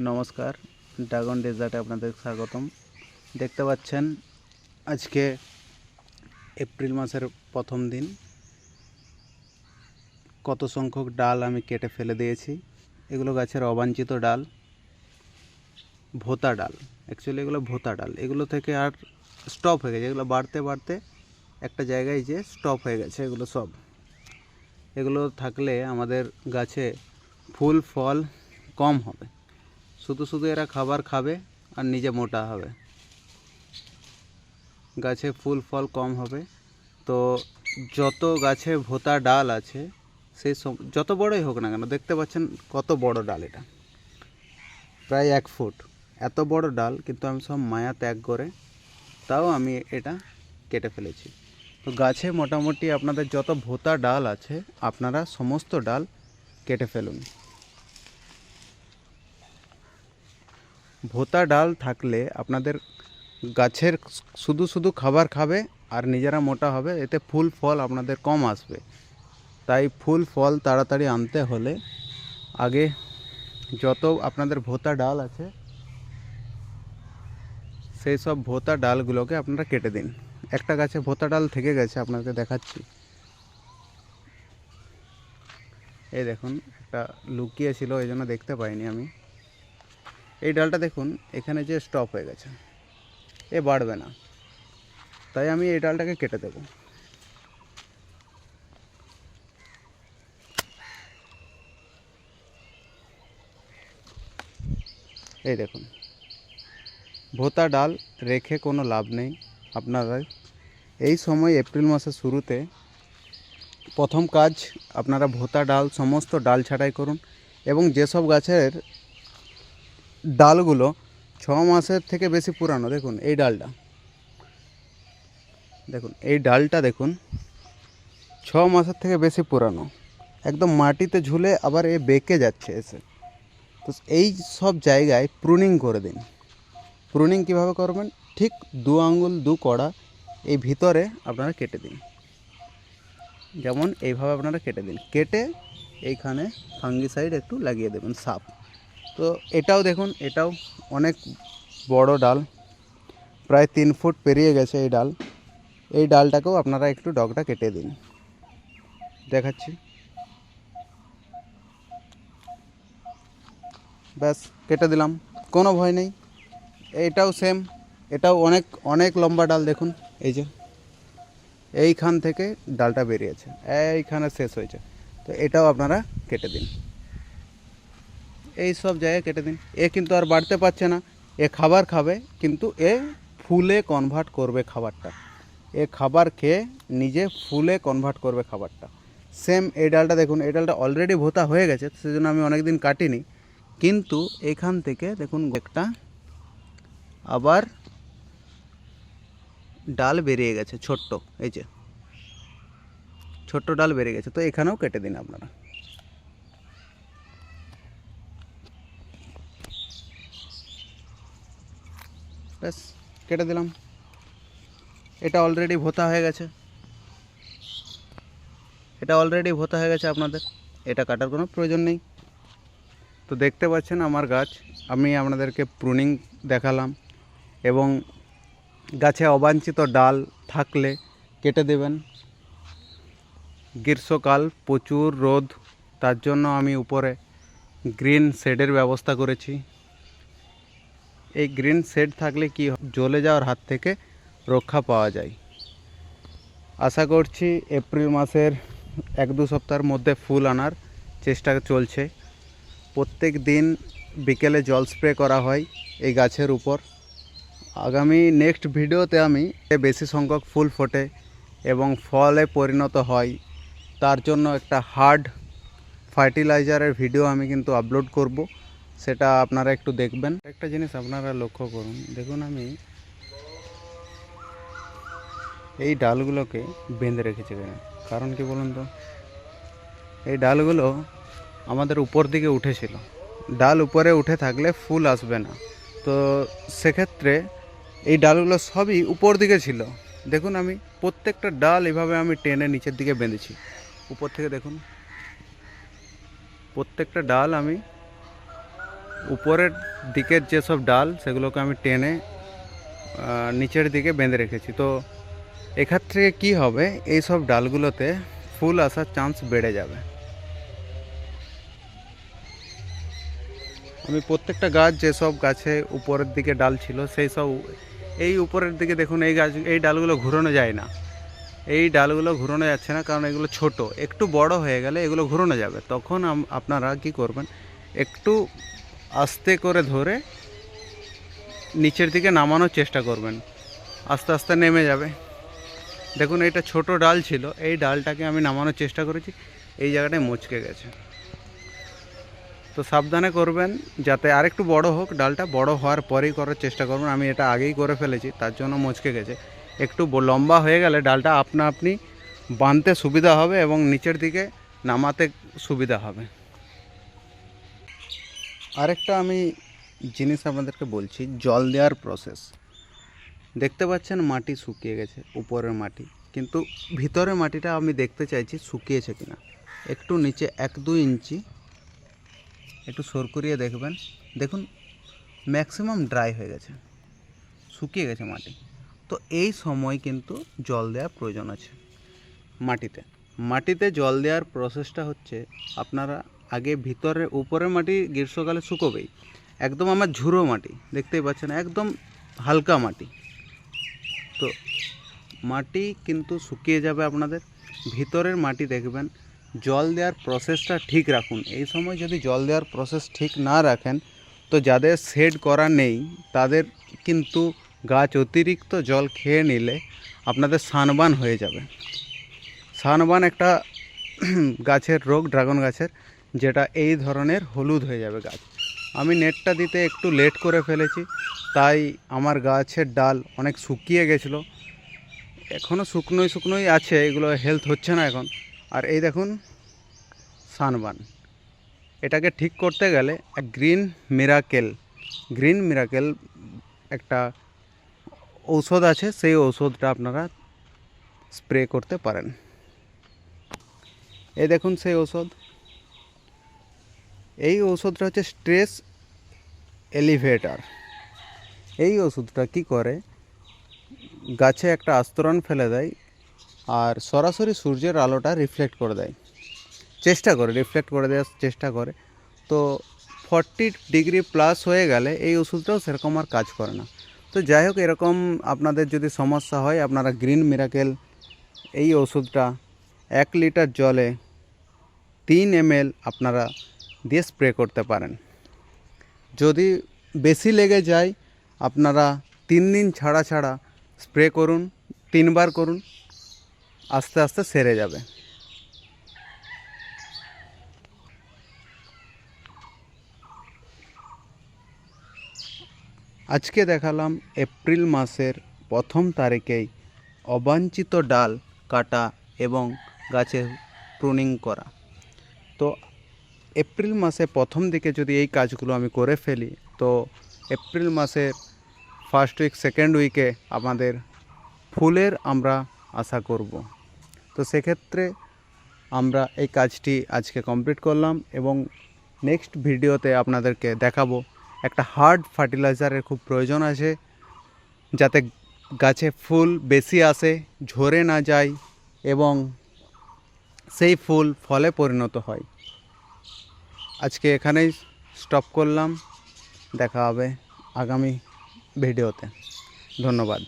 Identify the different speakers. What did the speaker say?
Speaker 1: নমস্কার, ড্রাগন ডেজার্টে আপনাদের স্বাগতম। দেখতে পাচ্ছেন, আজকে এপ্রিল মাসের প্রথম দিন। কত সংখ্যক ডাল আমি কেটে ফেলে দিয়েছি। এগুলো গাছের অবাঞ্ছিত ডাল, ভোতা ডাল। অ্যাকচুয়ালি এগুলো ভোতা ডাল। এগুলো থেকে আর স্টপ হয়ে গেছে। এগুলো বাড়তে বাড়তে একটা জায়গায় যে স্টপ হয়ে গেছে এগুলো সব। এগুলো থাকলে আমাদের গাছে ফুল, ফল কম হবে। শুধু শুধু এরা খাবার খাবে আর নিজে মোটা হবে। গাছে ফুল, ফল কম হবে। তো যত গাছে ভোতা ডাল আছে সেই যত বড়ই হোক না কেন, দেখতে পাচ্ছেন কত বড় ডাল এটা। প্রায় এক ফুট। এত বড় ডাল, কিন্তু আমি সব মায়া ত্যাগ করে তাও আমি এটা কেটে ফেলেছি। তো গাছে মোটামুটি আপনাদের যত ভোতা ডাল আছে, আপনারা সমস্ত ডাল কেটে ফেলুন। ভোতা ডাল থাকলে আপনাদের গাছের শুধু শুধু খাবার খাবে আর নিজেরা মোটা হবে, এতে ফুল ফল আপনাদের কম আসবে। তাই ফুল ফল তাড়াতাড়ি আনতে হলে আগে যত আপনাদের ভোতা ডাল আছে, সেই সব ভোতা ডালগুলোকে আপনারা কেটে দিন। একটা গাছে ভোতা ডাল থেকে গেছে, আপনাকে দেখাচ্ছি। এই দেখুন, একটা লুকিয়ে ছিল এই জন্য দেখতে পাইনি আমি। এই ডালটা দেখুন, এখানে যে স্টপ হয়ে গেছে, এ বাড়বে না। তাই আমি এই ডালটাকে কেটে দেব। এই দেখুন, ভোতা ডাল রেখে কোনো লাভ নেই। আপনারা এই সময় এপ্রিল মাসের শুরুতে প্রথম কাজ আপনারা ভোতা ডাল, সমস্ত ডাল ছাঁটাই করুন এবং যেসব গাছের ডালগুলো ছ মাসের থেকে বেশি পুরানো। দেখুন, এই ডালটা। দেখুন, এই ডালটা দেখুন, ছ মাসের থেকে বেশি পুরানো। একদম মাটিতে ঝুলে আবার এ বেঁকে যাচ্ছে এসে। তো এই সব জায়গায় প্রুনিং করে দিন। প্রুনিং কীভাবে করবেন? ঠিক দু আঙ্গুল, দু কড়া এই ভিতরে আপনারা কেটে দিন। যেমন এইভাবে আপনারা কেটে দিন। কেটে এইখানে ফাঙ্গিসাইড একটু লাগিয়ে দেবেন সাপ তো এটাও দেখুন, এটাও অনেক বড় ডাল। প্রায় তিন ফুট পেরিয়ে গেছে এই ডাল। এই ডালটাকেও আপনারা একটু ডগটা কেটে দিন। দেখাচ্ছি। ব্যাস, কেটে দিলাম। কোনো ভয় নেই। এটাও সেম এটাও অনেক অনেক লম্বা ডাল দেখুন। এই যে, এইখান থেকে ডালটা বেরিয়েছে। এইখানে শেষ হয়েছে। তো এটাও আপনারা কেটে দিন। এই সব জায়গায় কেটে দিন। এ কিন্তু আর বাড়তে পারছে না। এ খাবার খাবে, কিন্তু এ ফুলে কনভার্ট করবে খাবারটা। এ খাবার খেয়ে নিজে ফুলে কনভার্ট করবে খাবারটা। সেম এই ডালটা দেখুন, এই ডালটা অলরেডি ভোতা হয়ে গেছে, সেজন্য আমি অনেক দিন কাটিনি। কিন্তু এখান থেকে দেখুন, একটা আবার ডাল বেরিয়ে গেছে, ছোট্ট, এই যে। ছোট্ট ডাল বেরিয়ে গেছে, তো এখানেও কেটে দিন আপনারা। ব্যাস, কেটে দিলাম। এটা অলরেডি ভোতা হয়ে গেছে। এটা অলরেডি ভোতা হয়ে গেছে আপনাদের। এটা কাটার কোনো প্রয়োজন নেই। তো দেখতে পাচ্ছেন আমার গাছ। আমি আপনাদেরকে প্রুনিং দেখালাম। এবং গাছে অবাঞ্ছিত ডাল থাকলে কেটে দেবেন। গ্রীষ্মকাল, প্রচুর রোদ। তার জন্য আমি উপরে গ্রিন শেডের ব্যবস্থা করেছি। এই গ্রিন শেড থাকলে কি? জ্বলে যাওয়ার হাত থেকে রক্ষা পাওয়া যায়। আশা করছি এপ্রিল মাসের এক দু সপ্তাহের মধ্যে ফুল আনার চেষ্টা চলছে। প্রত্যেক দিন বিকেলে জল স্প্রে করা হয় এই গাছের উপর। আগামী নেক্সট ভিডিওতে আমি বেশি সংখ্যক ফুল ফোটে এবং ফলে পরিণত হয়। তার জন্য একটা হার্ড ফার্টিলাইজারের ভিডিও আমি কিন্তু আপলোড করব। সেটা আপনারা একটু দেখবেন। একটা জিনিস আপনারা লক্ষ্য করুন। দেখুন আমি এই ডালগুলোকে বেঁধে রেখেছি এখানে। কারণ কি বলুন তো? এই ডালগুলো আমাদের উপর দিকে উঠেছিল। ডাল উপরে উঠে থাকলে ফুল আসবে না। তো সেক্ষেত্রে এই ডালগুলো সবই উপর দিকে ছিল। দেখুন আমি প্রত্যেকটা ডাল এভাবে আমি টেনে নিচের দিকে বেঁধেছি। উপর থেকে দেখুন। প্রত্যেকটা ডাল আমি উপরের দিকের যেসব ডাল, সেগুলোকে আমি টেনে নিচের দিকে বেঁধে রেখেছি। তো এক্ষেত্রে কি হবে? এই সব ডালগুলোতে ফুল আসার চান্স বেড়ে যাবে। আমি প্রত্যেকটা গাছ, যেসব গাছে উপরের দিকে ডাল ছিল, সেই সব, এই উপরের দিকে দেখুন, এই গাছ, এই ডালগুলো ঘুরানো যায় না। এই ডালগুলো ঘুরানো যাচ্ছে না, কারণ এগুলো ছোট। একটু বড় হয়ে গেলে এগুলো ঘুরানো যাবে। তখন আপনারা কি করবেন? একটু আস্তে করে ধরে নিচের দিকে নামানোর চেষ্টা করবেন। আস্তে আস্তে নেমে যাবে। দেখুন, এটা ছোট ডাল ছিল। এই ডালটাকে আমি নামানোর চেষ্টা করেছি। এই জায়গাটায় মুচকে গেছে। তো সাবধানে করবেন, যাতে আরেকটু বড় হোক। ডালটা বড় হওয়ার পরেই করার চেষ্টা করবেন। আমি এটা আগেই করে ফেলেছি, তার জন্য মুচকে গেছে। একটু লম্বা হয়ে গেলে ডালটা আপনা আপনি বাঁধতে সুবিধা হবে এবং নিচের দিকে নামাতে সুবিধা হবে। আরেকটা আমি জিনিস আপনাদেরকে বলছি, জল দেওয়ার প্রসেস দেখতে পাচ্ছেন মাটি শুকিয়ে গেছে, উপরের মাটি। কিন্তু ভিতরের মাটিটা আমি দেখতে চাইছি শুকিয়েছে কিনা। একটু নিচে এক দুই ইঞ্চি, একটু সর করিয়ে দেখবেন। দেখুন ম্যাক্সিমাম ড্রাই হয়ে গেছে, শুকিয়ে গেছে মাটি। তো এই সময় কিন্তু জল দেওয়ার প্রয়োজন আছে মাটিতে। মাটিতে জল দেওয়ার প্রসেসটা হচ্ছে, আপনারা আগে ভিতরে উপরের মাটি গ্রীষ্মকালে শুকোবেই একদম আমার ঝুরো মাটি, দেখতেই পাচ্ছেন, একদম হালকা মাটি। তো মাটি কিন্তু শুকিয়ে যাবে আপনাদের। ভিতরের মাটি দেখবেন, জল দেওয়ার প্রসেসটা ঠিক রাখুন। এই সময় যদি জল দেওয়ার প্রসেস ঠিক না রাখেন, তো যাদের শেড করা নেই, তাদের কিন্তু গাছ অতিরিক্ত জল খেয়ে নিলে আপনাদের সানবান হয়ে যাবে। সানবান একটা গাছের রোগ, ড্রাগন গাছের যেটা এই ধরনের হলুদ হয়ে যাবে গাছ। আমি নেটটা দিতে একটু লেট করে ফেলেছি, তাই আমার গাছের ডাল অনেক শুকিয়ে গেছিল। এখনও শুকনোই শুকনোই আছে, এগুলো হেলথ হচ্ছে না এখন। আর এই দেখুন, সানবান। এটাকে ঠিক করতে গেলে এক গ্রিন মিরাকেল গ্রিন মিরাকেল একটা ঔষধ আছে, সেই ঔষধটা আপনারা স্প্রে করতে পারেন। এই দেখুন সেই ঔষধ। এই ওষুধটা হচ্ছে স্ট্রেস এলিভেটার। এই ওষুধটা কি করে? গাছে একটা আস্তরণ ফেলে দেয় আর সরাসরি সূর্যের আলোটা রিফ্লেক্ট করে দেয়। চেষ্টা করে রিফ্লেক্ট করে দেওয়ার চেষ্টা করে। তো ফর্টি ডিগ্রি প্লাস হয়ে গেলে এই ওষুধটাও সেরকম আর কাজ করে না। তো যাই হোক, এরকম আপনাদের যদি সমস্যা হয়, আপনারা গ্রিন মিরাকেল এই ওষুধটা এক লিটার জলে তিন এম আপনারা দিয়ে স্প্রে করতে পারেন। যদি বেশি লেগে যায়, আপনারা তিন দিন ছাড়া ছাড়া স্প্রে করুন, তিনবার করুন, আস্তে আস্তে সেরে যাবে। আজকে দেখালাম এপ্রিল মাসের প্রথম তারিখেই অবাঞ্ছিত ডাল কাটা এবং গাছের প্রুনিং করা। তো এপ্রিল মাসে প্রথম দিকে যদি এই কাজগুলো আমি করে ফেলি, তো এপ্রিল মাসের ফার্স্ট উইক সেকেন্ড উইকে আমাদের ফুলের আমরা আশা করব। তো সেক্ষেত্রে আমরা এই কাজটি আজকে কমপ্লিট করলাম এবং নেক্সট ভিডিওতে আপনাদেরকে দেখাবো। একটা হার্ড ফার্টিলাইজারের খুব প্রয়োজন আছে, যাতে গাছে ফুল বেশি আসে, ঝরে না যায় এবং সেই ফুল ফলে পরিণত হয়। আজকে এখানেই স্টপ করলাম। দেখা হবে আগামী ভিডিওতে। ধন্যবাদ।